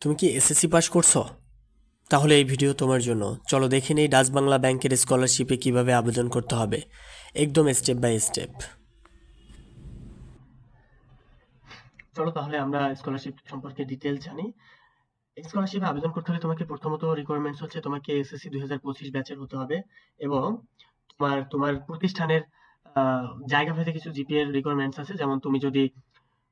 তুমি কি SSC pass করছ? তাহলে এই ভিডিও তোমার জন্য। চলো দেখে নেই ডাচ বাংলা ব্যাংকের স্কলারশিপে কীভাবে আবেদন করতে হবে। একদম স্টেপ বাই স্টেপ চলো তাহলে আমরা স্কলারশিপ সম্পর্কে ডিটেল জানি। স্কলারশিপে আবেদন করতে হলে তোমাকে প্রথমত রিকোয়ারমেন্টস হচ্ছে তোমাকে এসএসসি দুই হাজার পঁচিশ ব্যাচের হতে হবে এবং তোমার তোমার প্রতিষ্ঠানের জায়গা ভেদে কিছু জিপিএর রিকোয়ারমেন্টস আছে। যেমন তুমি যদি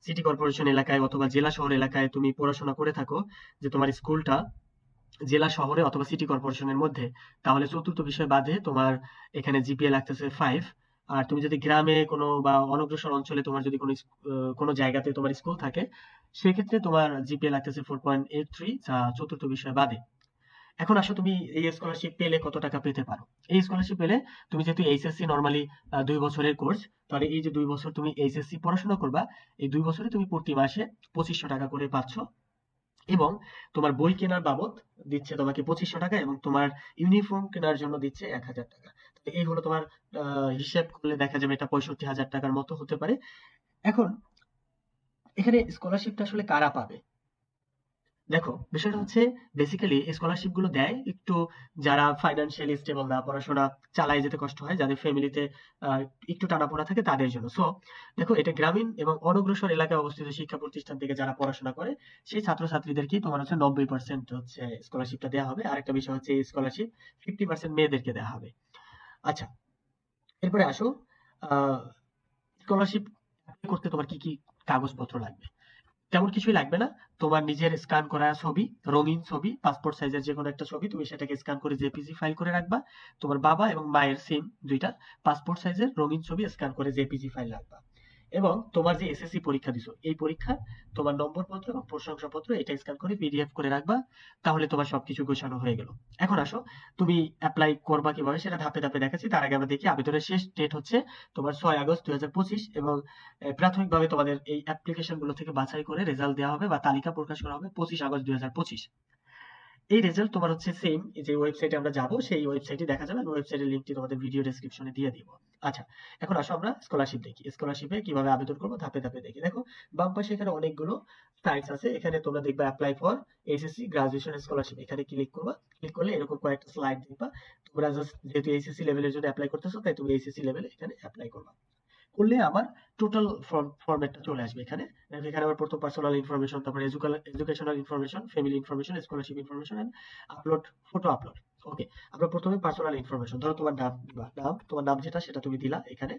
সিটি কর্পোরেশন এলাকায় অথবা জেলা শহর এলাকায় তুমি পড়াশোনা করে থাকো, যে তোমার স্কুলটা জেলা শহরে অথবা সিটি কর্পোরেশনের মধ্যে, তাহলে চতুর্থ বিষয় বাদে তোমার এখানে জিপিএ লাগতেছে ফাইভ আর তুমি যদি গ্রামে কোনো বা অনগ্রসর অঞ্চলে তোমার যদি কোনো কোনো জায়গাতে তোমার স্কুল থাকে, সেক্ষেত্রে তোমার জিপিএ লাগতেছে ফোর পয়েন্ট এইট থ্রি যা চতুর্থ বিষয় বাদে। এখন আসো তুমি এই স্কলারশিপ পেলে কত টাকা পেতে পারো। এই স্কলারশিপ পেলে তুমি যেহেতু এইচএসসি নর্মালি দুই বছরের কোর্স তাহলে এই যে দুই বছর তুমি এইচএসসি পড়াশোনা করবা, এই দুই বছরে তুমি প্রতি মাসে পঁচিশশো টাকা করে পাচ্ছ। এবং তোমার বই কেনার বাবদ দিচ্ছে তোমাকে পঁচিশশো টাকা এবং তোমার ইউনিফর্ম কেনার জন্য দিচ্ছে এক হাজার টাকা। এই হলো তোমার হিসেব করলে দেখা যাবে এটা পঁয়ষট্টি হাজার টাকার মতো হতে পারে। এখন, এখানে স্কলারশিপটা আসলে কারা পাবে? দেখো, বিষয়টা হচ্ছে বেসিক্যালি স্কলারশিপগুলো দেয় একটু যারা ফাইন্যান্সিয়ালি স্টেবল না পড়াশোনা চালায় যেতে কষ্ট হয়, যাদের ফ্যামিলিতে একটু টানাপোড়া থাকে তাদের জন্য। সো দেখো, এটা গ্রামীণ এবং অনগ্রসর এলাকায় অবস্থিত শিক্ষা প্রতিষ্ঠান থেকে যারা পড়াশোনা করে, সেই ছাত্রছাত্রীদেরকেই তোমার হচ্ছে নব্বই পার্সেন্ট হচ্ছে স্কলারশিপটা দেওয়া হবে। আরেকটা বিষয় হচ্ছে এই স্কলারশিপ ফিফটি পার্সেন্ট মেয়েদেরকে দেওয়া হবে। আচ্ছা এরপরে আসো স্কলারশিপ করতে তোমার কি কি কাগজপত্র লাগবে? তেমন কিছুই লাগবে না। তোমার নিজের স্ক্যান করা ছবি, রঙিন ছবি পাসপোর্ট সাইজের যে কোনো একটা ছবি তুমি সেটাকে স্ক্যান করে জেপিজি ফাইল করে রাখবা। তোমার বাবা এবং মায়ের সিম দুইটা পাসপোর্ট সাইজের রঙিন ছবি স্ক্যান করে জেপিজি ফাইল রাখবা। এবং তোমার যে এসএসসি পরীক্ষা দিছো, এই পরীক্ষা তোমার নম্বরপত্র এবং প্রশংসাপত্র এটা স্ক্যান করে পিডিএফ করে রাখবা, তাহলে তোমার সবকিছু গোছানো হয়ে গেল। এখন আসো, তুমি অ্যাপ্লাই করবা কীভাবে সেটা ধাপে ধাপে দেখাচ্ছি, তার আগে আমরা দেখি আবেদনের শেষ ডেট হচ্ছে তোমার ছয় আগস্ট দুই হাজার পঁচিশ এবং প্রাথমিকভাবে তোমাদের এই অ্যাপ্লিকেশনগুলো থেকে বাছাই করে রেজাল্ট দেওয়া হবে বা তালিকা প্রকাশ করা হবে পঁচিশ আগস্ট দুই হাজার পঁচিশ। এই রেজাল্ট তোমার হচ্ছে সেম যে ওয়েবসাইটে আমরা যাব, সেই ওয়েবসাইটে দেখা যাবে, আমি ওয়েবসাইটের লিংকটি তোমাদের ভিডিও ডেসক্রিপশনে দিয়ে দিব। আচ্ছা এখন আসো আমরা স্কলারশিপ দেখি। স্কলারশিপে কীভাবে আবেদন করব, ধাপে ধাপে দেখি। দেখো, বাম পাশে এখানে অনেকগুলো সাইটস আছে। এখানে তোমরা দেখবা apply for HSC graduation scholarship এখানে ক্লিক করবা। ক্লিক করলে এরকম কয়েকটা স্লাইড দেখবা। তোমরা জাস্ট যেহেতু এইচএসসি লেভেলের জন্য অ্যাপ্লাই করতেছো, তাই তুমি এইচএসসি লেভেলে এখানে অ্যাপ্লাই করবা। করলে আমার টোটাল ফরম্যাটটা চলে আসবে এখানে। এখানে আমার প্রথম পার্সোনাল ইনফরমেশন তারপরে educational information family information scholarship information and upload photo upload okay আমরা প্রথমে পার্সোনাল ইনফরমেশন ধরো তোমার নাম দিবা। নাম, তোমার নাম যেটা, সেটা তুমি দিলা এখানে।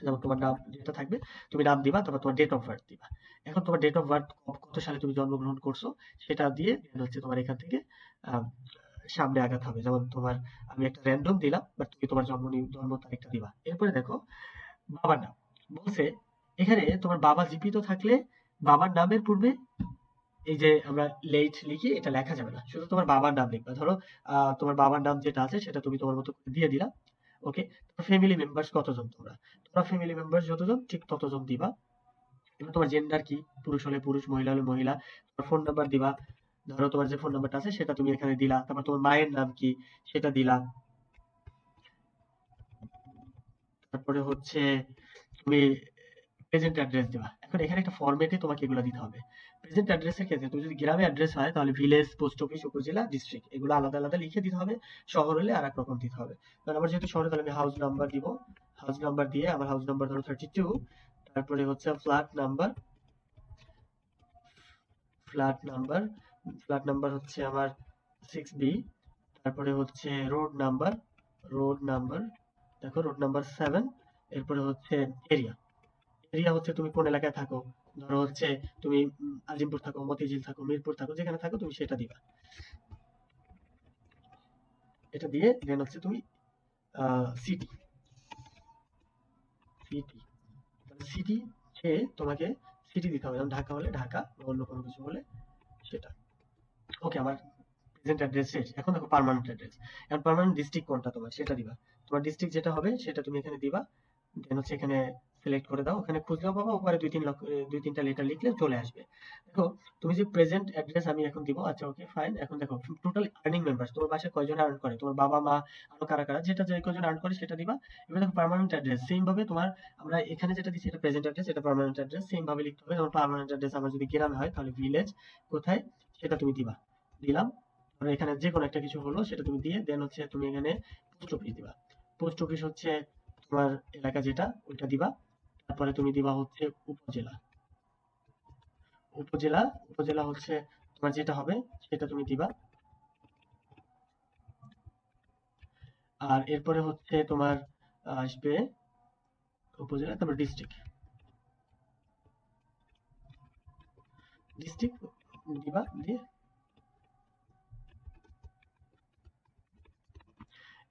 যেমন তোমার নাম যেটা থাকবে, তুমি নাম দিবা, তারপর তোমার ডেট অফ বার্থ দিবা। এখন তোমার ডেট অফ বার্থ কত সালে তুমি জন্মগ্রহণ করছ, সেটা দিয়ে হচ্ছে তোমার এখান থেকে সামনে আগাতে হবে। যেমন তোমার, আমি একটা র্যান্ডম দিলাম বাট তুমি তোমার জন্ম জন্ম তারিখটা দিবা। এরপরে দেখো বাবার নাম। বলছে, এখানে তোমার বাবা জীবিত থাকলে বাবার নামের পূর্বে এই যে আমরা লেট লিখি, এটা লেখা যাবে না। শুধু তোমার বাবার নাম লিখবা। ধরো তোমার বাবার নাম যেটা আছে, সেটা তুমি তোমার মতো দিয়ে দিলা। ওকে ফ্যামিলি মেম্বার্স কতজন তোমরা? তোমরা ফ্যামিলি মেম্বার্স যতজন, ঠিক ততজন দিবা। এবার তোমার জেন্ডার কি? পুরুষ হলে পুরুষ, মহিলা হলে মহিলা। তোমার ফোন নাম্বার দিবা। ধরো তোমার যে ফোন নাম্বারটা আছে, সেটা তুমি এখানে দিলা। তারপর তোমার মায়ের নাম কি? সেটা দিলা। তারপরে হচ্ছে তুমি প্রেজেন্ট অ্যাড্রেস দিবা। এখন এখানে একটা ফরম্যাটে তোমাকে এগুলো দিতে হবে। প্রেজেন্ট অ্যাড্রেসের ক্ষেত্রে তুমি যদি গ্রামে অ্যাড্রেস হয়, তাহলে ভিলেজ পোস্ট অফিস উপজেলা ডিস্ট্রিক্ট এগুলো আলাদা আলাদা লিখে দিতে হবে। শহর হলে আর এক রকম দিতে হবে। কারণ আমার যেহেতু শহরে, তাহলে আমি হাউস নাম্বার দিব। হাউস নাম্বার দিয়ে আমার হাউস নাম্বার ধরো থার্টি টু তারপরে হচ্ছে flat number flat number flat number হচ্ছে আমার সিক্স বি তারপরে হচ্ছে রোড নাম্বার রোড নাম্বার দেখো রোড নাম্বার সেভেন এরপরে হচ্ছে এরিয়া এরিয়া হচ্ছে তুমি কোন এলাকায় থাকো, ধরো হচ্ছে তুমি আজিমপুর থাকো, মতিঝিল থাকো, মিরপুর থাকো, যেখানে থাকো তুমি সেটা দিবা। এটা দিয়ে দেন হচ্ছে তুমি সিটি সিটি সিটি সে তোমাকে সিটি দিতে হবে, যেমন ঢাকা হলে ঢাকা বা অন্য কোনো কিছু হলে সেটা। ওকে আমার প্রেজেন্ট অ্যাড্রেস শেষ এখন দেখো পার্মানেন্ট অ্যাড্রেস এখন পার্মানেন্ট ডিস্ট্রিক্ট কোনটা তোমার, সেটা দিবা। তোমার ডিস্ট্রিক্ট যেটা হবে, সেটা তুমি এখানে দিবা দেন হচ্ছে এখানে সিলেক্ট করে দাও, ওখানে খুঁজলেও পাবো উপরে দুই তিন লক্ষ, দুই তিনটা লেটার লিখলে চলে আসবে। দেখো, তুমি যে প্রেজেন্ট অ্যাড্রেস আমি এখন দিব আচ্ছা ওকে ফাইন এখন দেখো টোটাল আর্নিং মেম্বার্স তোমার বাসায় কয়জন আর্ন করে, তোমার বাবা, মা, আরও কারা কারা, যেটা যে কয়জন আর্ন করে সেটা দিবা। এবার দেখো পার্মানেন্ট অ্যাড্রেস সেম ভাবে তোমার, আমরা এখানে যেটা দিচ্ছি এটা প্রেজেন্ট অ্যাড্রেস এটা পার্মানেন্ট অ্যাড্রেস সেম ভাবে লিখতে হবে, যেমন পার্মানেন্ট অ্যাড্রেস আমার যদি গ্রামে হয়, তাহলে ভিলেজ কোথায়, সেটা তুমি দিবা। দিলাম আর এখানে যে কোনো একটা কিছু হলো, সেটা তুমি দিয়ে দেন হচ্ছে তুমি এখানে পোস্ট অফিস দিবা। পোস্ট অফিস হচ্ছে তোমার এলাকা যেটা, ওইটা দিবা। তারপরে তুমি দিবা হচ্ছে উপজেলা। উপজেলা উপজেলা হচ্ছে তোমার যেটা হবে, সেটা তুমি দিবা। আর এরপরে হচ্ছে তোমার আসবে উপজেলা, তারপর ডিস্ট্রিক্ট ডিস্ট্রিক্ট দিবা, দিয়ে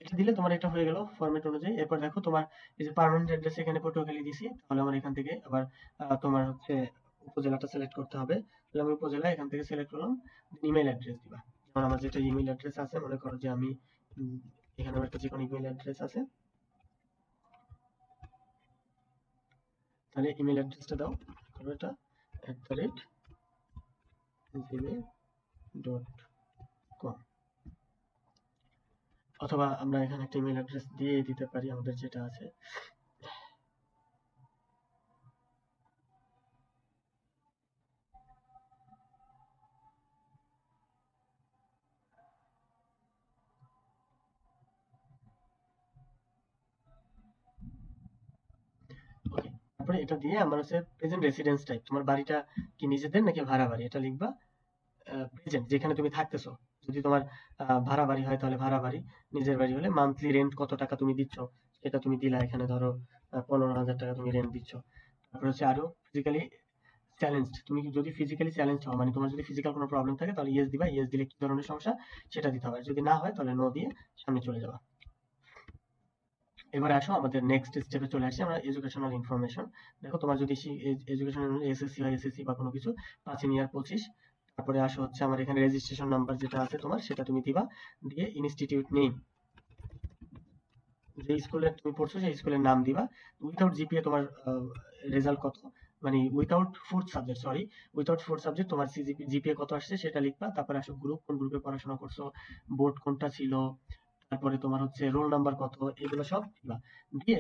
এটা দিলে তোমার এটা হয়ে গেল ফরম্যাট অনুযায়ী। এরপর দেখো তোমার এই যে পার্মানেন্ট অ্যাড্রেস এখানে পটুয়াখালী দিছি তাহলে আমার এখান থেকে আবার তোমার হচ্ছে উপজেলাটা সিলেক্ট করতে হবে। তাহলে আমি উপজেলা এখান থেকে সিলেক্ট করলাম ইমেল অ্যাড্রেস দিবা। যেমন আমার যেটা ইমেল অ্যাড্রেস আছে, মনে করো যে আমি এখানে আমার একটা যে কোনো ইমেল অ্যাড্রেস আছে। তাহলে ইমেল অ্যাড্রেসটা দাও এটা at the rate Gmail dot com অথবা আমরা এখানে একটা ইমেল অ্যাড্রেস দিয়ে দিতে পারি আমাদের যেটা আছে। তারপরে এটা দিয়ে আমার হচ্ছে প্রেজেন্ট রেসিডেন্স টাইপ তোমার বাড়িটা কি নিজেদের নাকি ভাড়া বাড়ি? এটা লিখবা প্রেজেন্ট যেখানে তুমি থাকতেছো। যদি তোমার ভাড়া বাড়ি হয় তাহলে ভাড়া বাড়ি নিজের বাড়ি হলে মান্থলি রেন্ট কত টাকা তুমি দিচ্ছ? সেটা তুমি দিলা এখানে, ধরো পনেরো হাজার টাকা তুমি রেন্ট দিচ্ছ। তারপরে হচ্ছে আরও ফিজিক্যালি চ্যালেঞ্জ তুমি যদি ফিজিক্যালি চ্যালেঞ্জ হও মানে তোমার যদি ফিজিক্যাল কোনো প্রবলেম থাকে, তাহলে ইয়েস দিবা ইয়েস দিলে কি ধরনের সমস্যা? সেটা দিতে হবে। যদি না হয়, তাহলে নো দিয়ে সামনে চলে যাবা। এবারে আসো আমাদের নেক্সট স্টেপে চলে আসি আমরা এডুকেশনাল ইনফরমেশন দেখো তোমার যদি এডুকেশনাল এসএসসি হয় এসএসসি বা কোনো কিছু পাঁচই ইয়ার পঁচিশ তারপরে আসো হচ্ছে আমার এখানে রেজিস্ট্রেশন নাম্বার যেটা আছে তোমার, সেটা তুমি দিবা, দিয়ে ইনস্টিটিউট নেম যে স্কুলে তুমি পড়ছো, সেই স্কুলের নাম দিবা। উইথাউট জিপিএ তোমার রেজাল্ট কত? মানে without fourth subject sorry without fourth subject তোমার সিজিপি জিপিএ কত আসছে সেটা লিখবা। তারপরে আসো গ্রুপ কোন গ্রুপে পড়াশোনা করছ বোর্ড কোনটা ছিল, তারপরে তোমার হচ্ছে রোল নাম্বার কত, এগুলো সব দিবা। দিয়ে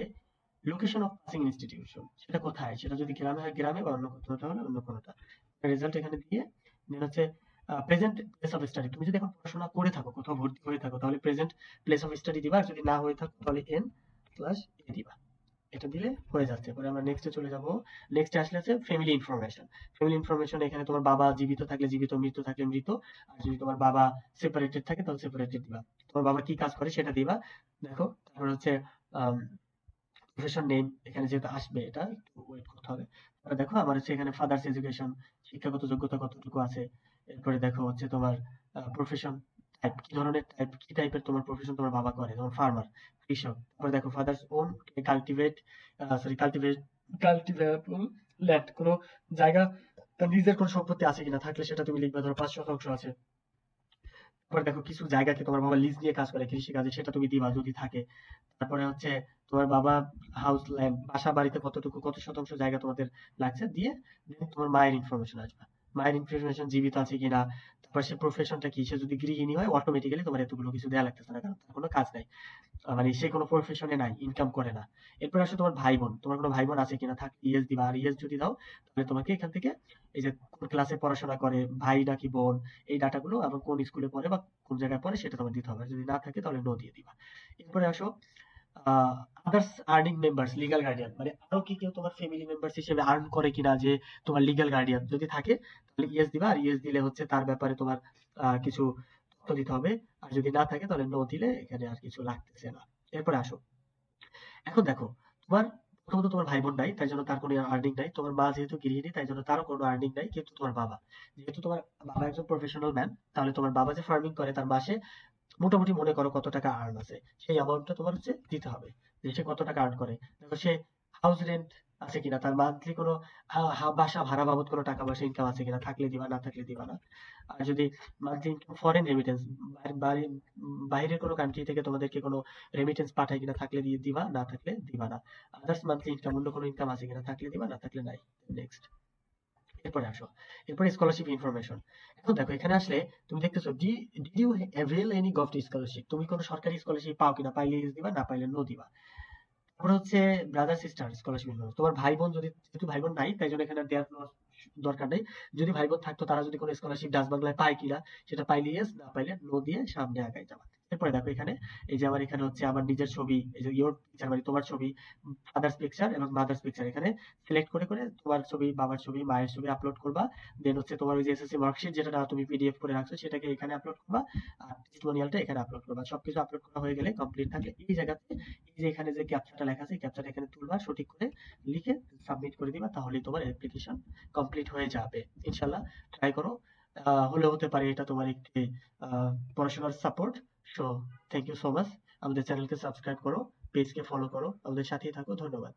লোকেশন অফ পাসিং ইনস্টিটিউশন সেটা কোথায়? সেটা যদি গ্রামে হয়, গ্রামে বা অন্য কোনোটা হলে অন্য কোনোটা। রেজাল্ট এখানে দিয়ে দেন হচ্ছে প্রেজেন্ট প্লেস অফ স্টাডি তুমি যদি এখন পড়াশোনা করে থাকো, কোথাও ভর্তি হয়ে থাকো, তাহলে প্রেজেন্ট প্লেস অফ স্টাডি দিবা। যদি না হয়ে থাকো, তাহলে এন প্লাস এ দিবা। এটা দিলে হয়ে যাচ্ছে। পরে আমরা নেক্সটে চলে যাব। নেক্সটে আসলে আছে ফ্যামিলি ইনফরমেশন ফ্যামিলি ইনফরমেশন এখানে তোমার বাবা জীবিত থাকলে জীবিত, মৃত থাকলে মৃত। আর যদি তোমার বাবা সেপারেটেড থাকে, তাহলে সেপারেটেড দিবা। তোমার বাবা কি কাজ করে, সেটা দিবা। দেখো, তারপর হচ্ছে প্রফেশন নেম এখানে যেহেতু আসবে এটা ওয়েট করতে হবে। দেখো আবার সেখানে ফাদার্স এডুকেশন শিক্ষাগত যোগ্যতা কতটুকু আছে? এরপরে দেখো হচ্ছে তোমার প্রফেশন টাইপ কি ধরনের টাইপ কি টাইপের তোমার প্রফেশন তোমার বাবা করে? যেমন ফার্মার কৃষক। তারপরে দেখো father's own cultivate sorry cultivate cultivable land কোনো জায়গা নিজের কোনো সম্পত্তি আছে কিনা থাকলে সেটা তুমি লিখবে, ধরো পাঁচ শতাংশ আছে। তারপরে দেখো কিছু জায়গাকে তোমার বাবা লিজ দিয়ে কাজ করে কৃষি কাজে সেটা তুমি দিবা যদি থাকে। তারপরে হচ্ছে তোমার বাবা হাউস ল্যান্ড বাসা বাড়িতে কতটুকু, কত শতাংশ জায়গা তোমাদের লাগছে, দিয়ে তোমার মায়ের ইনফরমেশন আসবে। মায়ের ইনফরমেশন জীবিত আছে কিনা, তারপর সে প্রফেশনটা কি? সে যদি গৃহিণী হয় অটোমেটিক্যালি তোমার এতগুলো কিছু দেওয়া লাগতেছে না, কারণ তার কোনো কাজ নাই। মানে সে কোনো প্রফেশনে নাই ইনকাম করে না। এরপর আসে তোমার ভাই বোন তোমার কোনো ভাই বোন আছে কিনা? থাকলে ইয়েস দিবা আর ইয়েস যদি দাও, তাহলে তোমাকে এখান থেকে এই যে কোন ক্লাসে পড়াশোনা করে, ভাই নাকি বোন, এই ডাটাগুলো এবং কোন স্কুলে পড়ে বা কোন জায়গায় পড়ে সেটা তোমার দিতে হবে। যদি না থাকে, তাহলে নো দিয়ে দিবা। এরপরে আসো others earning members legal guardian মানে আরও কি কেউ তোমার ফ্যামিলি মেম্বার্স হিসেবে আর্ন করে কিনা যে তোমার লিগ্যাল গার্ডিয়ান যদি থাকে, তাহলে ইয়েস দিবা, আর ইয়েস দিলে হচ্ছে তার ব্যাপারে তোমার কিছু তথ্য দিতে হবে, আর যদি না থাকে তাহলে নো দিলে এখানে আর কিছু লাগতেছে না। এরপরে আসো। এখন দেখো, তোমার প্রথমত তোমার ভাই বোন নাই, তাই জন্য তার কোনো আর্নিং নাই, তোমার মা যেহেতু গৃহিণী, তাই জন্য তারও কোনো আর্নিং নাই, কিন্তু তোমার বাবা, যেহেতু তোমার বাবা একজন প্রফেশনাল ম্যান তাহলে তোমার বাবা যে ফার্মিং করে তার মাসে মোটামুটি মনে করো কত টাকা আর্ন আছে। সেই অ্যামাউন্টটা তোমার হচ্ছে দিতে হবে। যে সে কত টাকা আর্ন করে। দেখো সে হাউস রেন্ট আছে কিনা, তার মান্থলি কোনো বাসা ভাড়া বাবদ কোনো টাকা পয়সা ইনকাম আছে কিনা, থাকলে দিবা, না থাকলে দিবা না। আর যদি মান্থলি ইনকাম ফরেন রেমিটেন্স বাইরের কোনো কান্ট্রি থেকে তোমাদেরকে কোনো রেমিটেন্স পাঠায় কিনা, থাকলে দিয়ে দিবা, না থাকলে দিবা না। আদার্স মান্থলি ইনকাম অন্য কোনো ইনকাম আছে কিনা, থাকলে দিবা, না থাকলে নাই। নেক্সট এরপরে আসো। এরপরে স্কলারশিপ ইনফরমেশন এখন দেখো, এখানে আসলে তুমি দেখতেছো D did you avail any government scholarship তুমি কোনো সরকারি স্কলারশিপ পাও কিনা? পাইলে yes দিবা, না পাইলে নো দিবা। তারপরে হচ্ছে ব্রাদার সিস্টার স্কলারশিপ ইনফরমেশন তোমার ভাই বোন যদি, যেহেতু ভাই বোন নাই, তাই জন্য এখানে দেওয়ার দরকার নেই। যদি ভাই বোন থাকতো, তারা যদি কোনো স্কলারশিপ ডাচ বাংলায় পায় কিনা, সেটা পাইলে ইয়েস না পাইলে নো দিয়ে সামনে আগাই যাবা। এরপরে দেখো এখানে। এই যে আমার এখানে হচ্ছে আমার নিজের ছবি, এই যে ইয়োর মানে তোমার ছবি ফাদার্স পিকচার এবং মাদার্স পিকচার এখানে সিলেক্ট করে করে তোমার ছবি, বাবার ছবি, মায়ের ছবি আপলোড করবা। দেন হচ্ছে তোমার ওই যে এসএসসি ওয়ার্কশিট যেটা তুমি পিডিএফ করে রাখছো, সেটাকে এখানে আপলোড করবা। আর টেস্টিমোনিয়ালটা এখানে আপলোড করবা। সবকিছু আপলোড করা হয়ে গেলে কমপ্লিট থাকলে এই জায়গাতে, এই যে এখানে যে ক্যাপচারটা লেখা আছে ক্যাপচারটা এখানে তুলবা, সঠিক করে লিখে সাবমিট করে দিবা তাহলে তোমার অ্যাপ্লিকেশন কমপ্লিট হয়ে যাবে। ইনশাল্লাহ ট্রাই করো। হলে হতে পারে এটা তোমার একটি পড়াশোনার support so thank you so much আমাদের চ্যানেলকে সাবস্ক্রাইব করো পেজকে ফলো করো। আমাদের সাথেই থাকো। ধন্যবাদ।